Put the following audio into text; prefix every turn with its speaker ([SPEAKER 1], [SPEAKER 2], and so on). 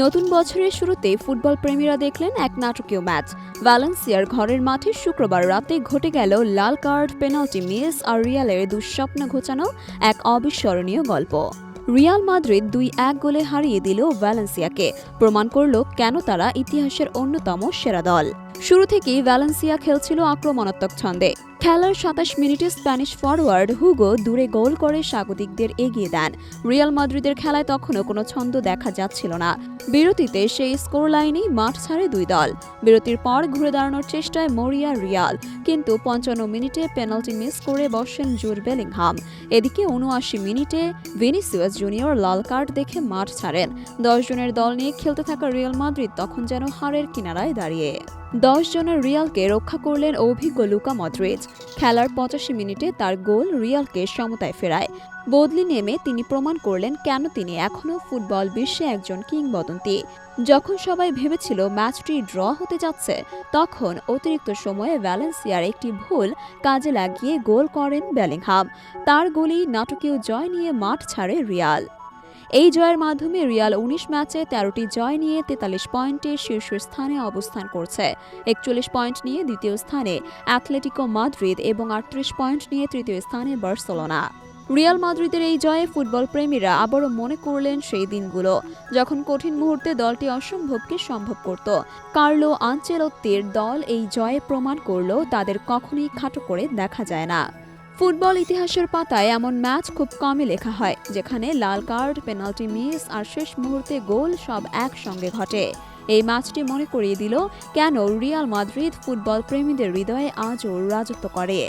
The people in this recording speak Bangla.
[SPEAKER 1] নতুন বছরের শুরুতে ফুটবল প্রেমীরা দেখলেন এক নাটকীয় ম্যাচ। ভ্যালেন্সিয়ার ঘরের মাঠে শুক্রবার রাতে ঘটে গেল লাল কার্ড, পেনাল্টি মিস আর রিয়ালের দুঃস্বপ্ন ঘোচানো এক অবিস্মরণীয় গল্প। রিয়াল মাদ্রিদ দুই এক গোলে হারিয়ে দিল ভ্যালেন্সিয়াকে প্রমাণ করল কেন তারা ইতিহাসের অন্যতম সেরা দল। শুরু থেকেই ভ্যালেন্সিয়া খেলছিল আক্রমণাত্মক ছন্দে। খেলার সাতাশ মিনিটে স্প্যানিশ ফরওয়ার্ড হুগো দূরে গোল করে স্বাগতিকদের এগিয়ে দেন। রিয়াল মাদ্রিদের খেলায় তখনও কোনো ছন্দ দেখা যাচ্ছিল না। বিরতিতে সেই স্কোর লাইনেই মাঠ ছাড়ে দুই দল। বিরতির পর ঘুরে দাঁড়ানোর চেষ্টায় মরিয়া রিয়াল, কিন্তু পঞ্চান্ন মিনিটে পেনাল্টি মিস করে বসেন জুর বেলিংহাম। এদিকে উনআশি মিনিটে ভিনিসিয়াস জুনিয়র লাল কার্ড দেখে মাঠ ছাড়েন। দশ জনের দল নিয়ে খেলতে থাকা রিয়াল মাদ্রিদ তখন যেন হারের কিনারায় দাঁড়িয়ে। দশ জনের রিয়ালকে রক্ষা করলেন অভিজ্ঞ লুকা মদ্রিজ খেলার পঁচাশি মিনিটে তার গোল রিয়ালকে সমতায় ফেরায়। বদলি নেমে তিনি প্রমাণ করলেন কেন তিনি এখনও ফুটবল বিশ্বে একজন কিংবদন্তি। যখন সবাই ভেবেছিল ম্যাচটি ড্র হতে যাচ্ছে, তখন অতিরিক্ত সময়ে ভ্যালেন্সিয়ার একটি ভুল কাজে লাগিয়ে গোল করেন বেলিংহাম। তার গোলেই নাটকীয় জয় নিয়ে মাঠ ছাড়ে রিয়াল। এই জয়ের মাধ্যমে রিয়াল উনিশ ম্যাচে তেরোটি জয় নিয়ে তেতাল্লিশ পয়েন্টে শীর্ষস্থানে অবস্থান করছে। একচল্লিশ পয়েন্ট নিয়ে দ্বিতীয় স্থানে অ্যাথলেটিকো মাদ্রিদ এবং আটত্রিশ পয়েন্ট নিয়ে তৃতীয় স্থানে বার্সেলোনা। রিয়াল মাদ্রিদের এই জয়ে ফুটবল প্রেমীরা আবারও মনে করলেন সেই দিনগুলো, যখন কঠিন মুহূর্তে দলটি অসম্ভবকে সম্ভব করত। কার্লো আঞ্চেলত্তির দল এই জয়ে প্রমাণ করল তাদের কখনই খাটো করে দেখা যায় না। ফুটবল ইতিহাসের পাতায় এমন ম্যাচ খুব কমই লেখা হয়, যেখানে লাল কার্ড, পেনাল্টি মিস আর শেষ মুহূর্তে গোল সব একসঙ্গে ঘটে। এই ম্যাচটি মনে করিয়ে দিল কেন রিয়াল মাদ্রিদ ফুটবল প্রেমীদের হৃদয়ে আজও রাজত্ব করে।